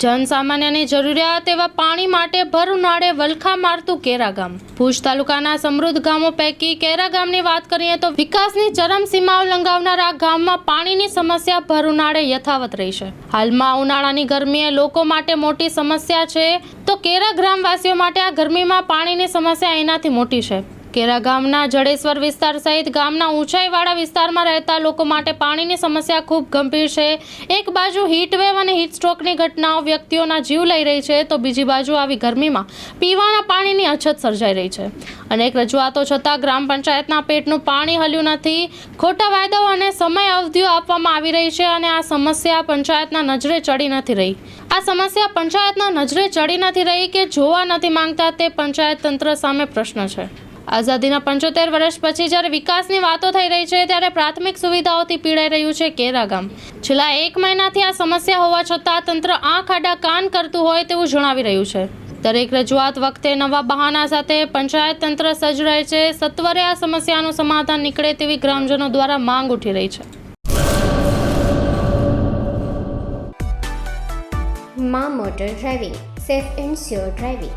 જનસામાન્યની જરૂરિયાત એવા પાણી માટે ભર ઉનાળે વલખા મારતું કેરા ગામ. ભુજ તાલુકાના સમૃદ્ધ ગામો પૈકી કેરા ગામની વાત કરીએ તો વિકાસની ચરમસીમાઓ લંઘાવનાર આ ગામમાં પાણીની સમસ્યા ભર ઉનાળે યથાવત રહી છે. હાલમાં ઉનાળાની ગરમીએ લોકો માટે મોટી સમસ્યા છે. તો કેરા ગ્રામવાસીઓ માટે આ ગરમીમાં પાણીની સમસ્યા એનાથી મોટી છે. કેરા ગામના જડેશ્વર વિસ્તાર સહિત ગામના ઊંચાઈવાળા વિસ્તારમાં રહેતા લોકો માટે પાણીની સમસ્યા ખૂબ ગંભીર છે. એક બાજુ હીટવેવ અને હીટસ્ટ્રોકની ઘટનાઓ વ્યક્તિઓના જીવ લઈ રહી છે, તો બીજી બાજુ આવી ગરમીમાં પીવાના પાણીની અછત સર્જાઈ રહી છે. અનેક રજૂઆતો છતાં ગ્રામ પંચાયતના પેટનું પાણી હલ્યું નથી. ખોટા વાયદાઓ અને સમય અવધિઓ આપવામાં આવી રહી છે અને આ સમસ્યા પંચાયતના નજરે ચડી નથી રહી. આ સમસ્યા પંચાયતના નજરે ચડી નથી રહી કે જોવા નથી માંગતા તે પંચાયત તંત્ર સામે પ્રશ્ન છે. આઝાદીના પંચોતેર વર્ષ પછી જ્યારે વિકાસની વાતો થઈ રહી છે, ત્યારે પ્રાથમિક સુવિધાઓથી પીડાઈ રહ્યું છે કેરા ગામ છેલ્લા એક મહિનાથી આ સમસ્યા હોવા છતાં તંત્ર આંખ આડા કાન કરતું હોય તેવું જણાવી રહ્યું છે. દરેક રજૂઆત વખતે નવા બહાના સાથે પંચાયત તંત્ર સજ્જ રહે છે. સત્વરે આ સમસ્યાનું સમાધાન નીકળે તેવી ગ્રામજનો દ્વારા માંગ ઉઠી રહી છે. મા motor driving, safe and sure driving.